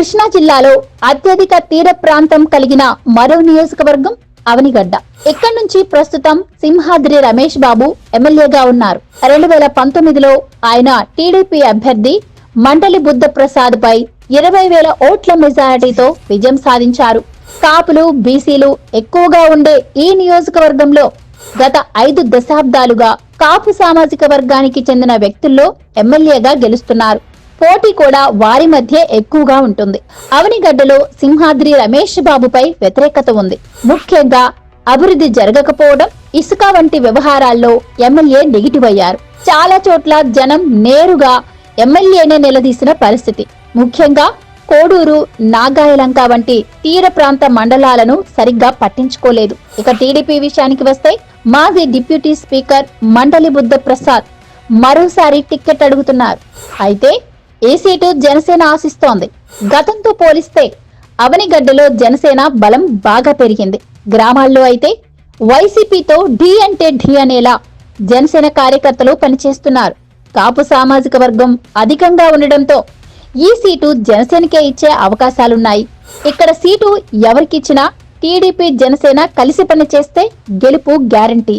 కృష్ణా జిల్లాలో అత్యధిక తీర ప్రాంతం కలిగిన మరో నియోజకవర్గం అవనిగడ్డ. ఇక్కడి నుంచి ప్రస్తుతం సింహాద్రి రమేష్ బాబు ఎమ్మెల్యేగా ఉన్నారు. రెండు వేల పంతొమ్మిదిలో ఆయన టీడీపీ అభ్యర్థి మండలి బుద్ధ ప్రసాద్ పై ఇరవై వేల ఓట్ల మెజారిటీతో విజయం సాధించారు. కాపులు బీసీలు ఎక్కువగా ఉండే ఈ నియోజకవర్గంలో గత ఐదు దశాబ్దాలుగా కాపు సామాజిక వర్గానికి చెందిన వ్యక్తుల్లో ఎమ్మెల్యేగా గెలుస్తున్నారు. పోటీ కూడా వారి మధ్య ఎక్కువగా ఉంటుంది. అవనిగడ్డలో సింహాద్రి రమేష్ బాబుపై వ్యతిరేకత ఉంది. ముఖ్యంగా అభివృద్ధి జరగకపోవడం ఇసుక వంటి వ్యవహారాల్లో ఎమ్మెల్యే నెగిటివ్ అయ్యారు. చాలా చోట్ల జనం నేరుగా ఎమ్మెల్యేనే నిలదీసిన పరిస్థితి. ముఖ్యంగా కోడూరు నాగాయలంక వంటి తీర ప్రాంత మండలాలను సరిగ్గా పట్టించుకోలేదు. ఇక టీడీపీ విషయానికి వస్తే మాజీ డిప్యూటీ స్పీకర్ మండలి బుద్ధ ప్రసాద్ మరోసారి టిక్కెట్ అడుగుతున్నారు. అయితే ఈ సీటు జనసేన ఆశిస్తోంది? గతంతో పోలిస్తే అవనిగడ్డలో జనసేన బలం బాగా పెరిగింది. గ్రామాల్లో అయితే వైసీపీతో ఢీ అంటే ఢీ అనేలా జనసేన కార్యకర్తలు పనిచేస్తున్నారు. కాపు సామాజిక వర్గం అధికంగా ఉండడంతో ఈ సీటు జనసేనకే ఇచ్చే అవకాశాలున్నాయి. ఇక్కడ సీటు ఎవరికిచ్చినా టీడీపీ జనసేన కలిసి పనిచేస్తే గెలుపు గ్యారంటీ.